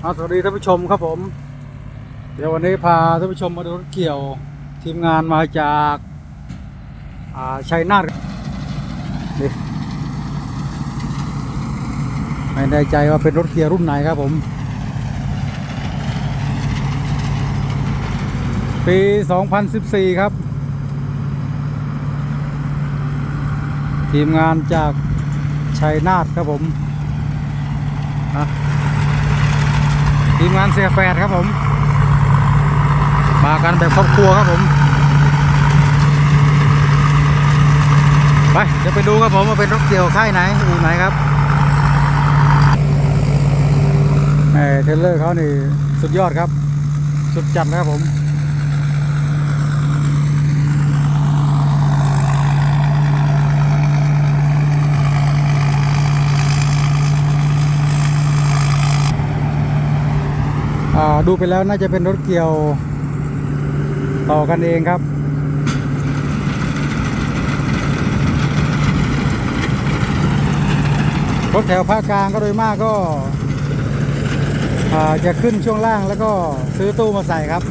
เอาสวัสดีท่านผู้ชมครับผม เดี๋ยววันนี้พาท่านผู้ชมมาดูรถเกี่ยวทีมงานมาจากอ่าชัยนาทนี่ไม่แน่ใจว่าเป็นรถเกียร์รุ่นไหนครับผม ปี 2014 ครับ ทีมงานจากชัยนาทครับผมอะ ทีมงานเสียแฟดครับผม มากันแบบครอบครัวครับผม ไปเดี๋ยวไปดูครับผมว่าเป็นรถเกี่ยวค่ายไหนอู่ไหนครับแหมเทเลอร์เขานี่สุดยอดครับ สุดจัดนะครับผม ดูไปแล้วน่าจะเป็นรถเกี่ยวต่อกันเองครับรถแถวภาคกลางก็โดยมากก็จะขึ้นช่วงล่างแล้วก็ซื้อตู้มาใส่ครับ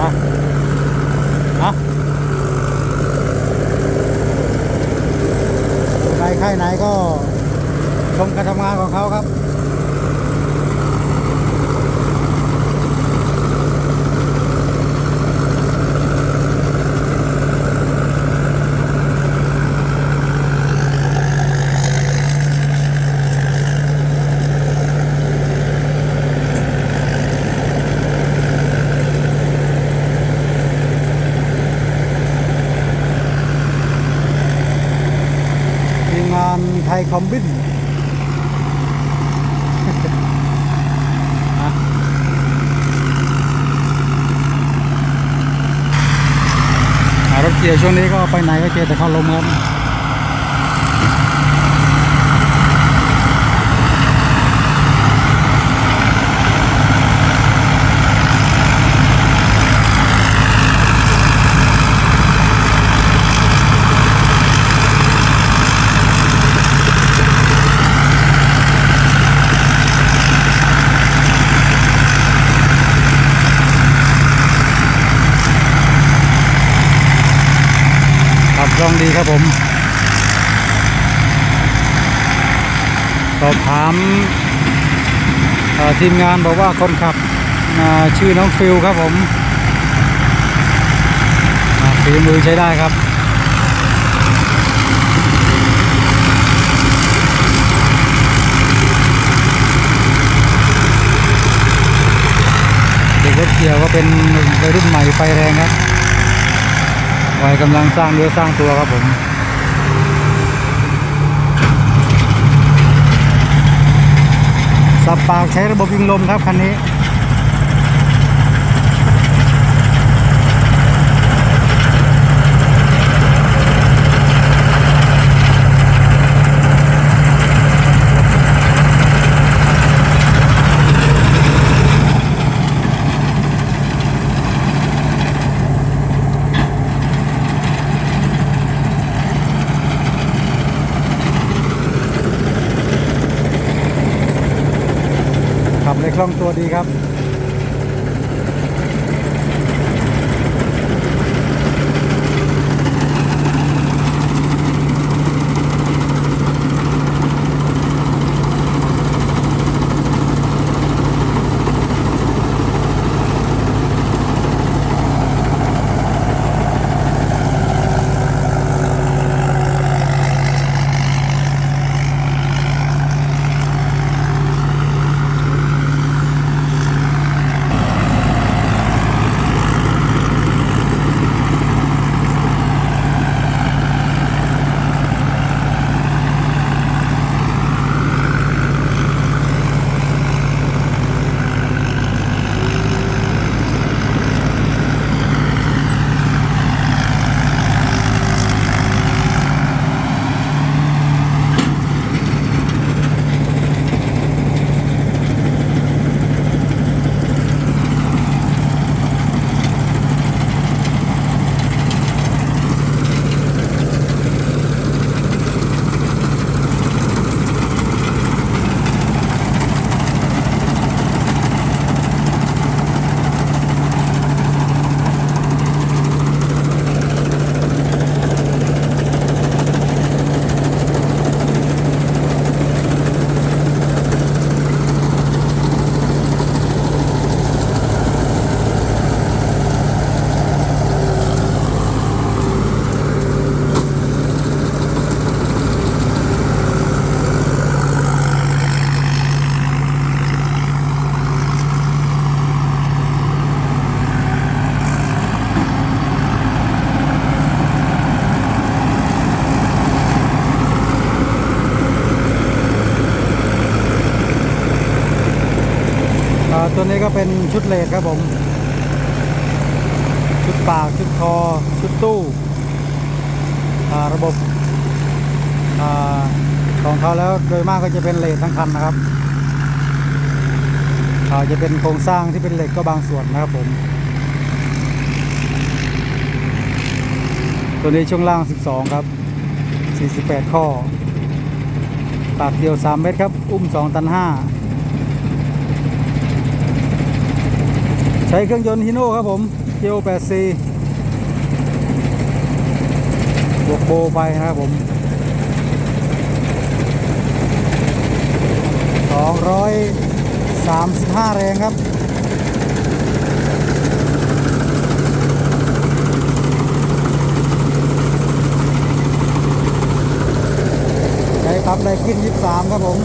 นะนะใครค่ายไหนก็ชมการทำงานของเขาครับ ทีมงานไทยคอมบิน อะอ่ารถเกียร์ ช่วงนี้ก็ไปไหนก็เจอแต่เข้าลมครับ ครับผม สอบถามทีมงานบอกว่าคนขับชื่อน้องฟิลครับผมฝีมือใช้ได้ครับเด็กรถเกี่ยวก็เป็นวัยรุ่นใหม่ไฟแรงครับ วัยกำลังสร้างเนื้อสร้างตัวครับผมสับปากใช้ระบบยิงลมครับคันนี้ ในคล่องตัวดีครับ ครับผม ชุดปาก ชุดคอ ชุดตู้ระบบอของเขาแล้วโดยมากก็จะเป็นเหลดทั้งคันนะครับจะเป็นโครงสร้างที่เป็นเหล็กก็บางส่วนนะครับผมตัวนี้ช่วงล่าง 12 ครับ 48 ข้อ ปากเดียว 3 เมตรครับ อุ้ม 2 ตัน 5 ใช้เครื่องยนต์ฮิโน่ครับผมเกียว 8C บวกโบไปนะครับผม 235 แรงครับใช้ปั๊มไดกิน 23 ครับผม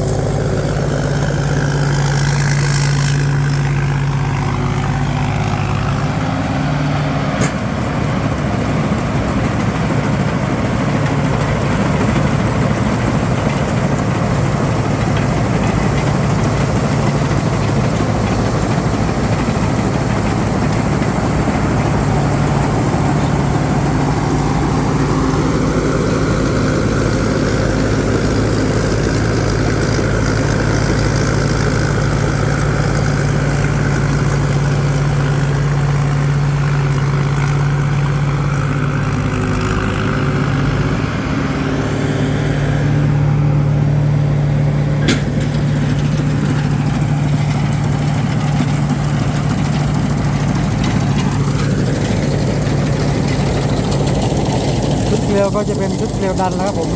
ดันแล้วครับผม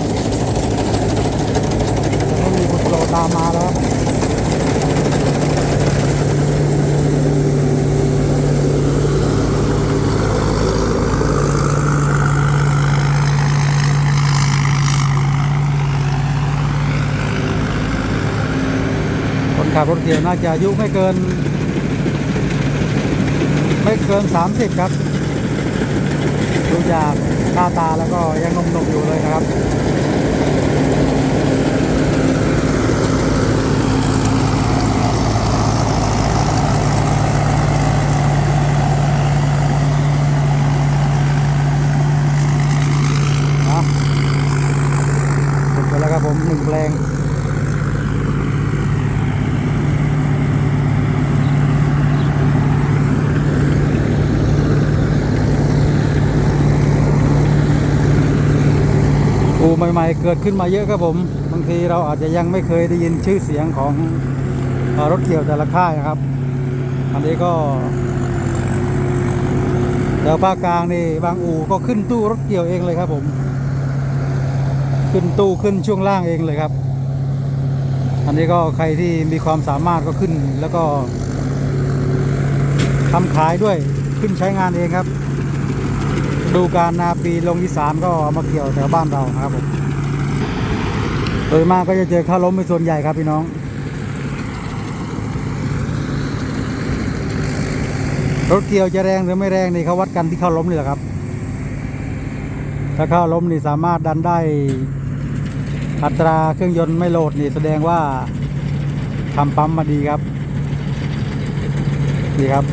ไม่มีบุตรโลตามมาแล้วคนขับรถเกี่ยวน่าจะอายุไม่เกิน ไม่เกิน 30 ครับดูจาก หน้าตาแล้วก็ยังหนุ่มๆอยู่เลยนะครับจบไปแล้วครับผมหนึ่งแปลง อูใหม่ๆ เกิดขึ้นมาเยอะครับผม บางทีเราอาจจะยังไม่เคยได้ยินชื่อเสียงของรถเกี่ยวแต่ละค่ายนะครับ อันนี้ก็แถวภาคกลางนี่บางอู่ก็ขึ้นตู้รถเกี่ยวเองเลยครับผม ขึ้นตู้ขึ้นช่วงล่างเองเลยครับ อันนี้ก็ใครที่มีความสามารถก็ขึ้นแล้วก็ทำขายด้วยขึ้นใช้งานเองครับ ดูการนาปีลงอีสานก็เอามาเกี่ยวแถวบ้านเราครับผมโดยมากก็จะเจอข้าวล้มเป็นส่วนใหญ่ครับพี่น้องรถเกี่ยวจะแรงหรือไม่แรงนี่เขาวัดกันที่ข้าวล้มนี่แหละครับ ถ้าข้าวล้มนี่สามารถดันได้อัตราเครื่องยนต์ไม่โหลดนี่แสดงว่าทำปั๊มมาดีครับนี่ครับ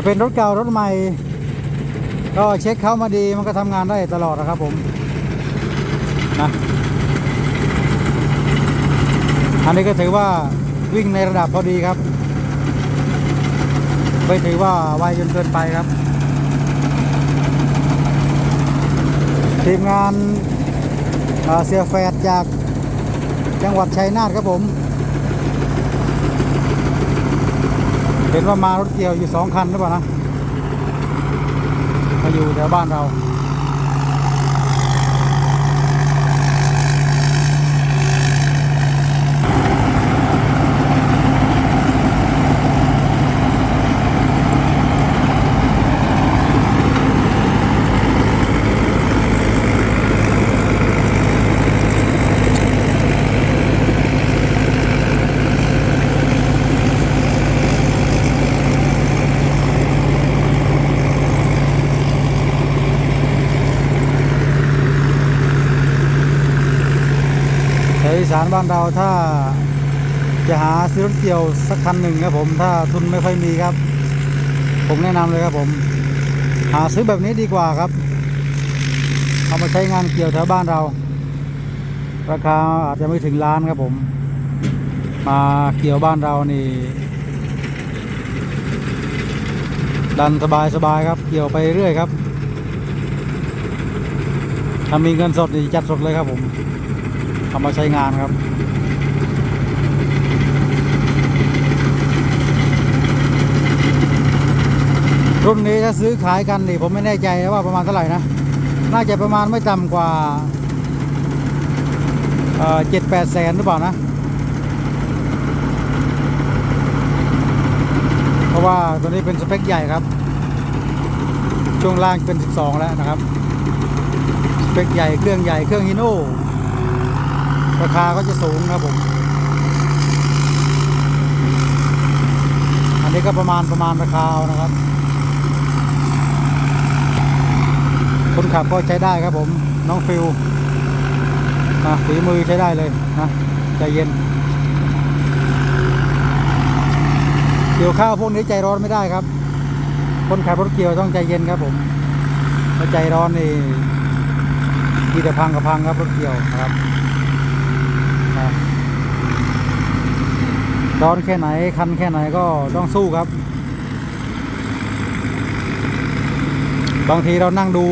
จะเป็นรถเก่ารถใหม่ ก็เช็คเข้ามาดีมันก็ทำงานได้ตลอดนะครับผมนะอันนี้ก็ถือว่าวิ่งในระดับพอดีครับ ไม่ถือว่าไวจนเกินไปครับ ทีมงานเอ่อเสียแฟดจากจังหวัดชัยนาทครับผม เห็นว่ามารถเกี่ยวอยู่สองคันหรือเปล่านะมาอยู่แถวบ้านเรา อีสานบ้านเราถ้าจะหาซื้อรถเกี่ยวสักคันหนึ่งครับผมถ้าทุนไม่ค่อยมีครับ ผมแนะนำเลยครับผม หาซื้อแบบนี้ดีกว่าครับ เอามาใช้งานเกี่ยวแถวบ้านเรา ราคาอาจจะไม่ถึงล้านครับผม มาเกี่ยวบ้านเรานี่ ดันสบายสบายครับ เกี่ยวไปเรื่อยครับถ้ามีเงินสดนี่จัดสดเลยครับผม เอามาใช้งานครับรุ่นนี้ถ้าซื้อขายกันนี่ผมไม่แน่ใจนะว่าประมาณเท่าไหร่นะ น่าจะประมาณไม่ต่ำกว่าเจ็ดแปดแสนหรือเปล่านะ เพราะว่าตัวนี้เป็นสเปคใหญ่ครับ ช่วงล่างเป็น 12 แล้วนะครับ สเปคใหญ่เครื่องใหญ่เครื่องฮิโน่ ราคาก็จะสูงครับผม อันนี้ก็ประมาณประมาณราคานะครับ คนขับก็ใช้ได้ครับผม น้องฟิลนะฝีมือใช้ได้เลยนะใจเย็น เกี่ยวข้าวพวกนี้ใจร้อนไม่ได้ครับ คนขับรถเกี่ยวต้องใจเย็นครับผมถ้าใจร้อนนี่มีแต่พังกับพังครับรถเกี่ยวนะครับ ร้อนแค่ไหน คันแค่ไหนก็ต้องสู้ครับ บางทีเรานั่งดู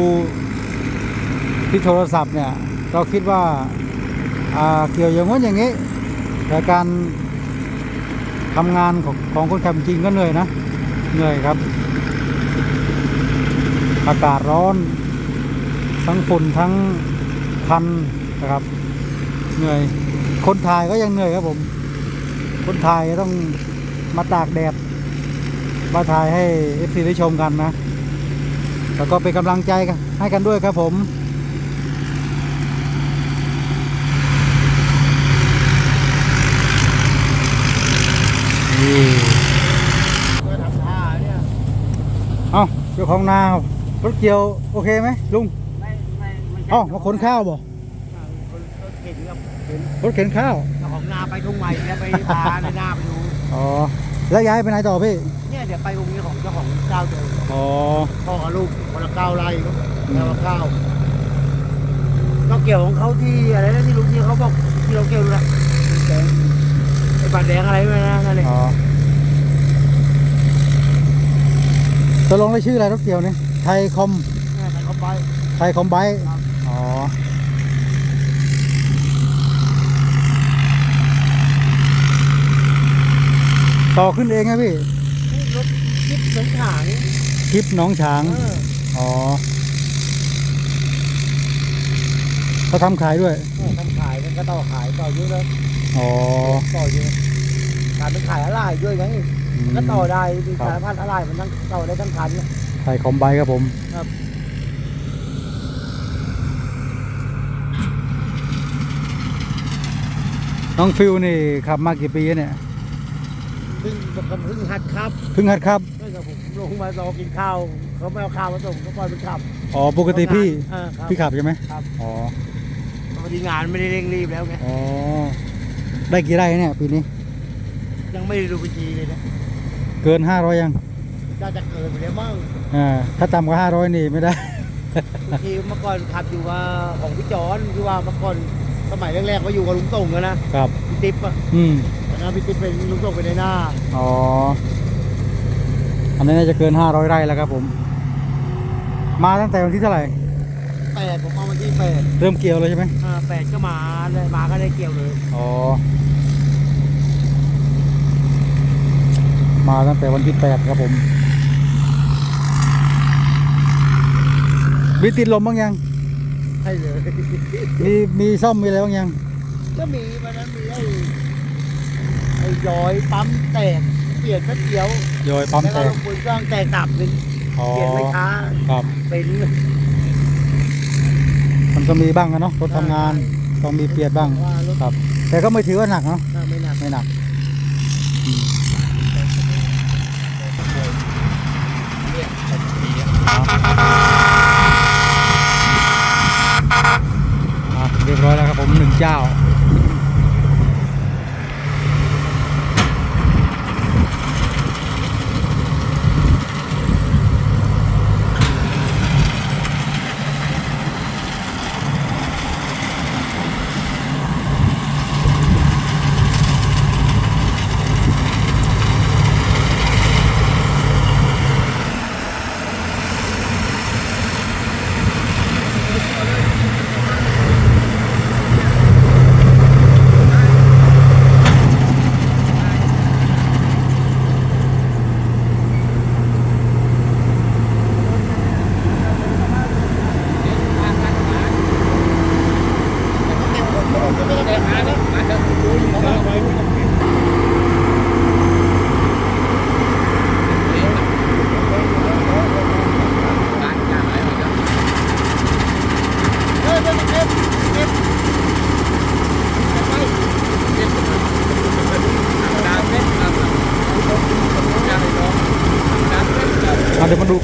ที่โทรศัพท์เนี่ย เราคิดว่าอ่าเกี่ยวอย่างง้นอย่างนี้ แต่การทำงานของของคนขับจริงก็เหนื่อยนะ เหนื่อยครับ อากาศร้อน ทั้งฝุ่นทั้งคันนะครับ เหนื่อย คนถ่ายก็ยังเหนื่อยครับผม คนถ่ายต้องมาตากแดด มาถ่ายให้เอฟซีได้ชมกันนะ แล้วก็เป็นกำลังใจกันให้กันด้วยครับผมนี่ก็ทำท่าเนี่ยเอ้าเจ้าของนารถเกี่ยว โอเคไหมลุง ไม่ไม่ไม่ใช่เอ้ามาขนข้าวบ่ คนรถเข็นกับเข็น รถเข็นข้าวเจ้าของนาไปทุ่งใหม่แล้วไปพาในหน้าไปดูอ๋อ แล้วย้ายไปไหนต่อพี่ เนี่ยเดี๋ยวไปองค์นี้ของเจ้าของเจ้าเดิมอ๋อ พ่อกับลูกคนละเก้าไร่แล้วละเก้าก็เกี่ยวของเขาที่อะไรนะที่ลุงที่เขาบอกที่เราเกี่ยวนะแดงไอ้บาดแดงอะไรไม่นะนั่นเองอ๋อตกลงได้ชื่ออะไรรถเกี่ยวนี่ไทยคอมเนี่ยแต่เขาไปไทยคอมไบค์ ครับ อ๋อ ต่อขึ้นเองไงพี่นี่รถยิบสงขลานี่คลิปน้องช้าง เอออ๋อเขาทำขายด้วยเนี่ยทำขายมันก็ต่อขายต่อเยอะเลยอ๋อต่อเยอะการเป็นขายอะไรด้วยไงอืมก็ต่อได้มีครับ สารพัดอะไรมันทั้งต่อได้ทั้งคันเนี่ยไทยคอมไบค์ครับผมครับ น้องฟิวนี่ขับมากี่ปีแล้วเนี่ยเพิ่งกับเพิ่งหัดครับเพิ่งหัดครับเมื่อกับผมลงมารอกินข้าวเขาไม่เอาข้าวมาส่งก็ปล่อยเป็นขับอ๋อปกติพี่เออครับพี่ขับใช่ไหมครับอ๋อพอดีงานไม่ได้เร่งรีบแล้วไงอ๋อได้กี่ไร่เนี่ยปีนี้ ยังไม่ได้ดูบัญชีเลยนะเกิน500ยังน่าจะเกินไปแล้วมั้งอ่าถ้าต่ำกว่า500นี่ไม่ได้บางทีเมื่อก่อนขับอยู่ว่าของพี่จอนที่ว่าเมื่อก่อนสมัยแรกๆมาอยู่กับลุงส่งอะนะครับพี่ติ๊บอะอืมตอ นนั้นพี่ติ๊บเป็นลุงส่งเป็นในหน้า อ๋อ อันนี้น่าจะเกิน 500 ไร่แล้วครับผม มาตั้งแต่วันที่เท่าไหร่ แปดผมเอาวันที่แปดเริ่มเกี่ยวเลยใช่ไหมอ่าแปดก็มาเลยมาก็ได้เกี่ยวเลย อ๋อ มาตั้งแต่วันที่ 8 ครับผม มีติดลมบ้างยังใช่เลย มีมีซ่อมมีอะไรบ้างยัง ก็มีวันนั้นมีไอ้ไอ้ย้อยปั๊มแตกเปลี่ยนแป๊บเดียวโยยปั๊มแล้วแตก็กลงปุ๋ยเครื่องแตกตับหนึ่งอ๋อเปลี่ยนไม่ช้าครับ เป็นมันก็มีบ้างนะเนาะรถทำงานต้องมีเปลี่ยนบ้าง ว่ารถครับ แต่ก็ไม่ถือว่าหนักเนาะถ้าไม่หนักไม่หนักอืมอะเรียบร้อยแล้วครับผมหนึ่งเจ้า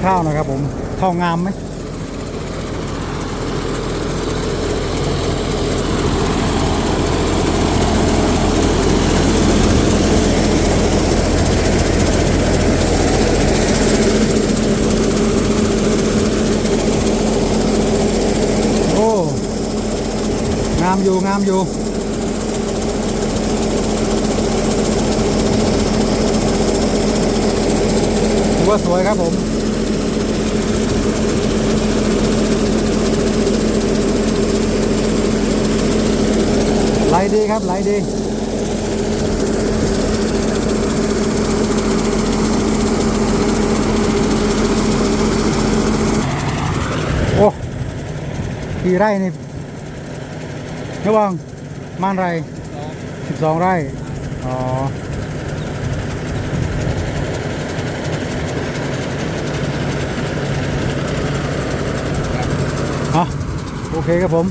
เดี๋ยวมาดูข้าวนะครับผมข้าวงามไหมโอ้งามอยู่งามอยู่ถือว่าสวยครับผม ไหลดี ครับ ไหลดีโอ้กี่ไร่นี่ระวังม่านไร่สิบสองไร่ อ๋อโอเคครับผม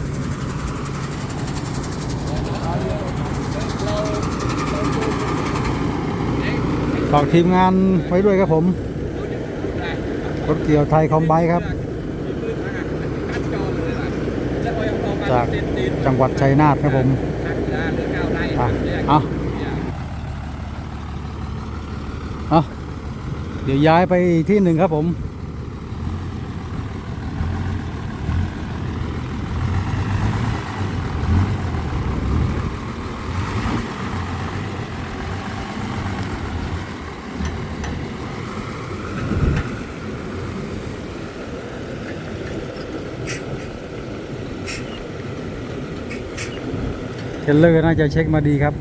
ฝากทีมงานไว้ด้วยครับผม รถเกี่ยวไทยคอมไบครับ จากจังหวัดชัยนาทครับผมอะเอาเอาเดี๋ยวย้ายไปที่หนึ่งครับผม เทลเลอร์น่าจะเช็คมาดีครับ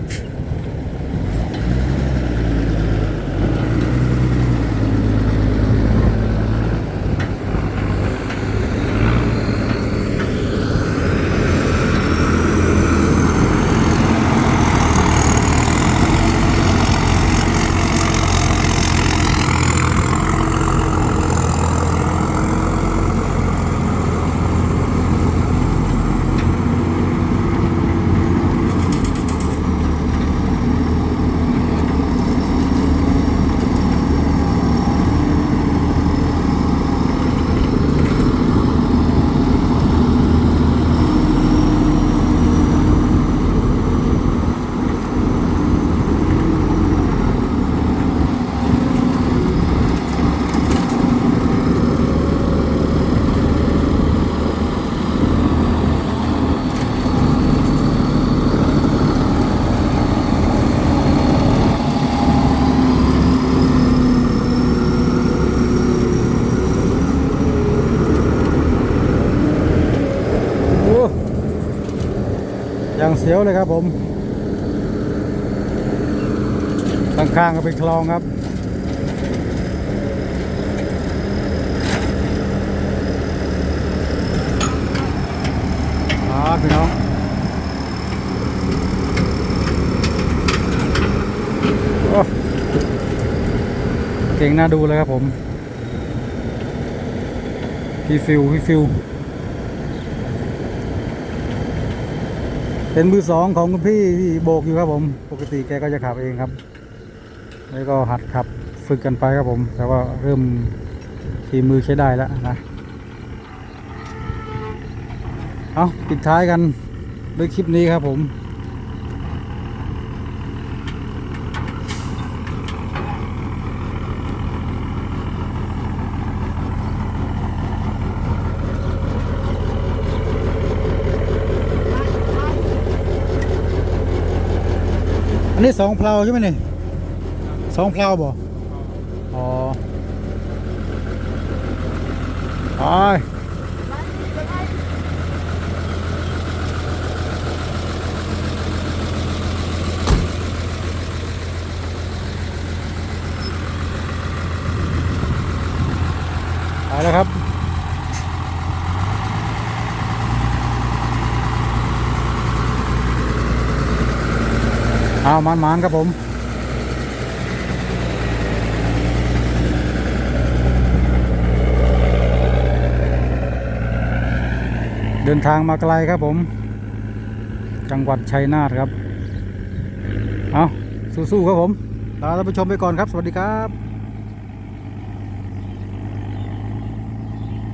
โอ้ียวเลยครับผมข้างๆก็เป็นคลองครับครับพี่น้องเก่งน่าดูเลยครับผมพี่ฟิวพี่ฟิว เป็นมือสองของคุณพี่ที่โบกอยู่ครับผม ปกติแกก็จะขับเองครับ แล้วก็หัดขับฝึกกันไปครับผม แต่ว่าเริ่มทีมือใช้ได้แล้วนะ เอาปิดท้ายกันด้วยคลิปนี้ครับผม นี้สองเพลาใช่ไหมนี่สองเพลาบ่อ๋อไปามันมันๆครับผมเดินทางมาไกลครับผม จังหวัดชัยนาทครับ เอาสู้ๆครับผมลาท่านผู้ชมไปก่อนครับ สวัสดีครับ